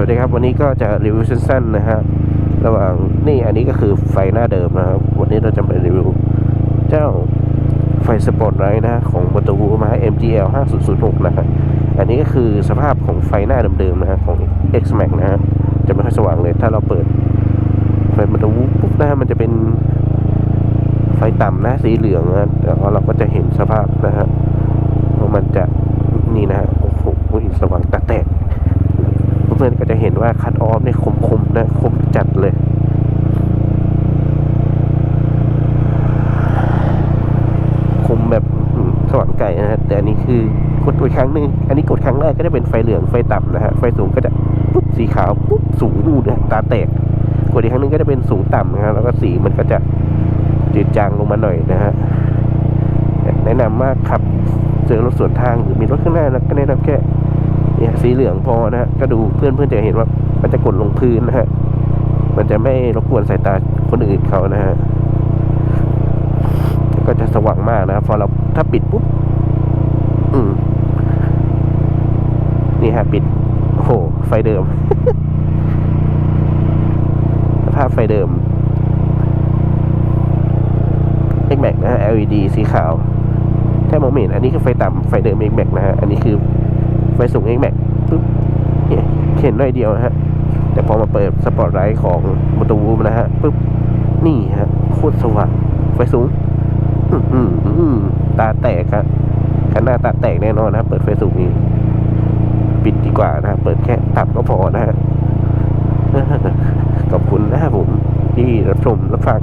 วัสดีครับ วันนี้ก็จะรีวิวสั้นๆนะฮะระหว่างนี่อันนี้ก็คือไฟหน้าเดิมนะครับ วันนี้เราจะมารีวิว เจ้าไฟสปอร์ตไลท์นะของมอเตอร์วูมา MGL 5006นะฮะอันนี้ก็คือสภาพของไฟหน้าเดิมๆนะฮะของ X Max นะฮะจะไม่ค่อยสว่างเลย ถ้าเราเปิดไฟมอเตอร์วูปุ๊บนะฮะมันจะเป็นไฟต่ำนะสีเหลืองนะแล้วเราก็จะเห็นสภาพนะฮะว่ามันจะนี่นะฮะโอ้โหสว่างตาแตก เพื่อนๆก็จะเห็น ว่าคัดออฟเนี่ยคมๆนะคมจัดเลยคมแบบสว่างไก่นะฮะแต่อันนี้คือกดไปครั้งหนึ่งอันนี้กดครั้งแรกก็จะเป็นไฟเหลืองไฟต่ำนะฮะไฟสูงก็จะปุ๊บสีขาวปุ๊บสูงนู่นนะตาแตกกดอีกครั้งหนึงก็จะเป็นสูงต่ำนะฮะแล้วก็สีมันก็จะจืดจางลงมาหน่อยนะฮะแนะนำมากครับเจอรถสวนทางหรือมีรถข้างหน้าแล้วก็แนะนำแค่ เนี่ยสีเหลืองพอนะฮะก็ดูเพื่อนเพื่อนจะเห็นว่ามันจะกดลงพื้นนะฮะมันจะไม่รบกวนสายตาคนอื่นเขานะฮะก็จะสว่างมากนะพอเราถ้าปิดปุ๊บอืมนี่ฮะปิดโอ้โหไฟเดิมภาพไฟเดิม X Max นะฮะ LED สีขาวแค่มองไม่เห็นอันนี้คือไฟต่ำไฟเดิม X Max นะฮะ อันนี้คือ ไฟสูง X Max ปุ๊บเห็นหน่อยเดียวนะฮะ แต่พอมาเปิดสปอร์ตไลท์ของมอเตอร์วูฟนะฮะปุ๊บนี่ฮะโคตรสว่างไฟสูงอืมตาแตกครับข้างหน้าตาแตกแน่นอนนะครับเปิดไฟสูงนี้ปิดดีกว่านะฮะเปิดแค่ต่ำก็พอนะฮะขอบคุณนะครับผมที่รับชมรับฟัง